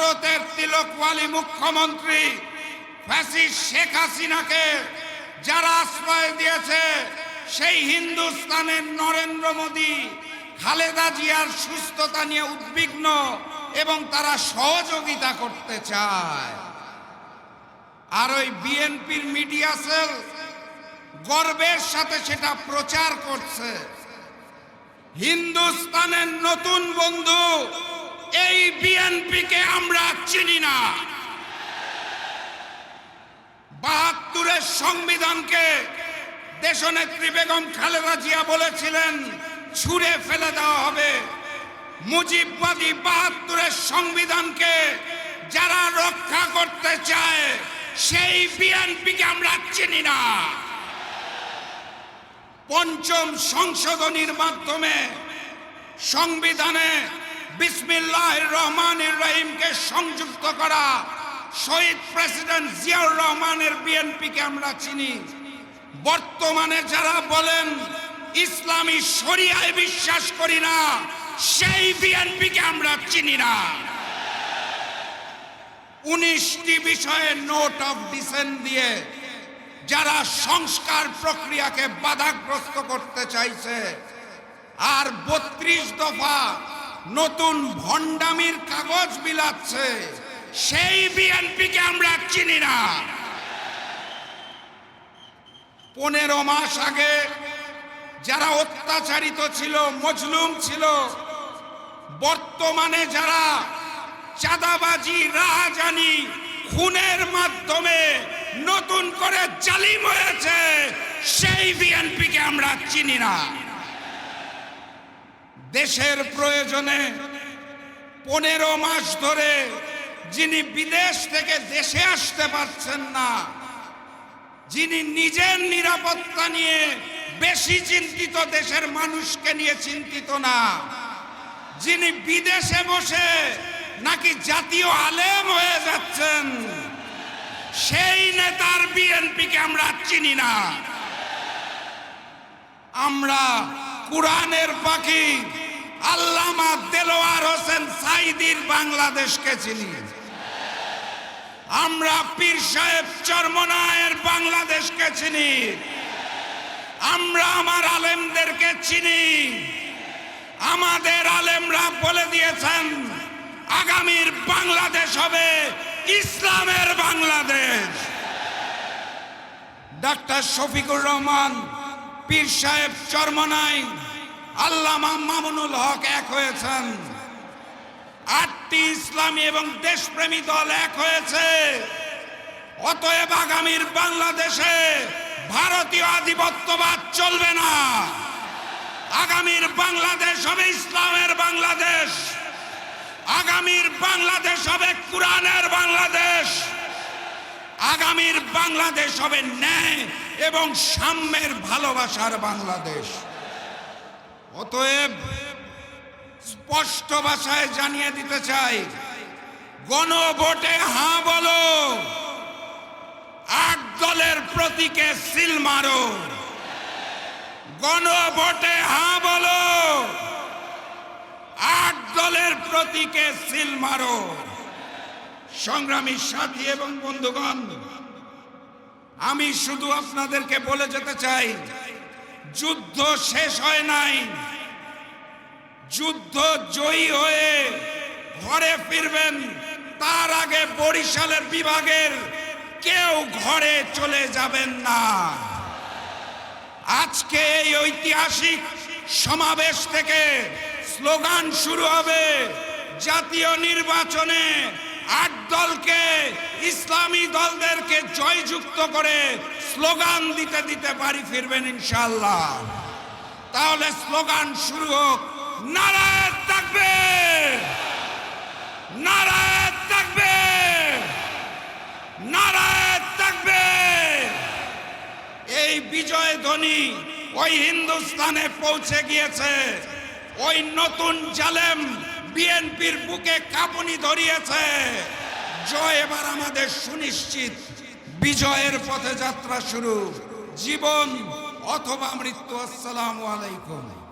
ভারতের তিলকওয়ালি মুখ্যমন্ত্রী ফ্যাসিস শেখ হাসিনাকে যারা আশ্রয় দিয়েছে, সেই হিন্দুস্তানের নরেন্দ্র মোদী, খালেদা জিয়ার সুস্থতা নিয়ে উদ্বিগ্ন এবং তারা সহযোগিতা করতে চায়। আর ওই বিএনপির মিডিয়া সেল গর্বের সাথে সেটা প্রচার করছে। হিন্দুস্তানের নতুন বন্ধু এই বিএনপিকে আমরা চিনি না। বাহাত্তরের সংবিধানকে দেশনেত্রী বেগম খালেদা জিয়া বলেছিলেন, ছুঁড়ে ফেলে দেওয়া হবে। মুজিববাদী বাহাত্তরের সংবিধানকে যারা রক্ষা করতে চায়, সেই বিএনপিকে আমরা চিনি না। পঞ্চম সংশোধনীর মাধ্যমে সংবিধানে বিসমিল্লাহ রহমানের রহিমকে সংযুক্ত করা। শহীদ প্রেসিডেন্ট জিয়াউর রহমানের বিএনপিকে আমরা চিনি। বর্তমানে যারা বলেন, ইসলামী শরিয়ায় বিশ্বাস করি না, সেই বিএনপিকে আমরা চিনি না। উনিশটি বিষয়ে নোট অফ ডিসেন্ট দিয়ে যারা সংস্কার প্রক্রিয়াকে বাধাগ্রস্ত করতে চাইছে, আর বত্রিশ দফা নতুন ভণ্ডামির কাগজ বিলাচ্ছে। সেই বিএনপিকে আমরা চিনি না। পনেরো মাস আগে যারা অত্যাচারিত ছিল, মজলুম ছিল, বর্তমানে যারা চাঁদাবাজি, রাহাজানি খুনের মাধ্যমে নতুন করে জালিম হয়েছে, সেই বিএনপিকে আমরা চিনি না। দেশের প্রয়োজনে পনেরো মাস ধরে যিনি বিদেশ থেকে দেশে আসতে পারছেন না, যিনি নিজের নিরাপত্তা নিয়ে বেশি চিন্তিত দেশের মানুষকে নিয়ে চিন্তিত না, যিনি বিদেশে বসে নাকি জাতীয় আলেম হয়ে যাচ্ছেন, সেই নেতার বিএনপিকে আমরা চিনি না। আমরা কোরআনের পাখি আল্লামা দেলোয়ার হোসেন সাইদির বাংলাদেশকে চিনি আমরা পীর সাহেব চরমনায়ের বাংলাদেশকে চিনি। আমরা আমার আলেমদেরকে চিনি। আমাদের আলেমরা বলে দিয়েছেন, আগামীর বাংলাদেশ হবে ইসলামের বাংলাদেশ। ডাক্তার শফিকুর রহমান, পীর সাহেব চরমনাই আল্লামা মামুনুল হক এক হয়েছেন। আটটি ইসলামী এবং দেশপ্রেমী দল এক হয়েছে। অতএব আগামীর বাংলাদেশে ভারতীয় আধিপত্যবাদ চলবে না। আগামীর বাংলাদেশ হবে ইসলামের বাংলাদেশ। আগামীর বাংলাদেশ হবে কোরআনের বাংলাদেশ। আগামীর বাংলাদেশ হবে ন্যায় এবং সাম্যের ভালোবাসার বাংলাদেশ। অতএব স্পষ্ট ভাষায় জানিয়ে দিতে চাই, গণভোটে হাঁ বলো, আট দলের প্রতীকে সিল মারো। গণভোটে হাঁ বলো, আট দলের প্রতীকে সিল মারো। সংগ্রামী সাথী এবং বন্ধুগণ, আমি শুধু আপনাদেরকে বলে যেতে চাই যুদ্ধ শেষ হয় নাই। যুদ্ধ জয়ী হয়ে ঘরে ফিরবেন। তার আগে বরিশালের বিভাগের কেউ ঘরে চলে যাবেন না। আজকে এই ঐতিহাসিক সমাবেশ থেকে স্লোগান শুরু হবে জাতীয় নির্বাচনে। দলকে, ইসলামী দলদেরকে জয়যুক্ত করে স্লোগান দিতে দিতে বাড়ি ফিরবেন ইনশাল্লাহ তাহলে স্লোগান শুরু হোক। নারায়ণ থাকবে নারায়ণ থাকবে নারায়ণ থাকবে এই বিজয় ধ্বনি ওই হিন্দুস্তানে পৌঁছে গিয়েছে। ওই নতুন জালেম বিএনপির বুকে কাঁপুনি ধরিয়েছে। জয় এবার আমাদের সুনিশ্চিত। বিজয়ের পথে যাত্রা শুরু। জীবন অথবা মৃত্যু আসসালামু আলাইকুম।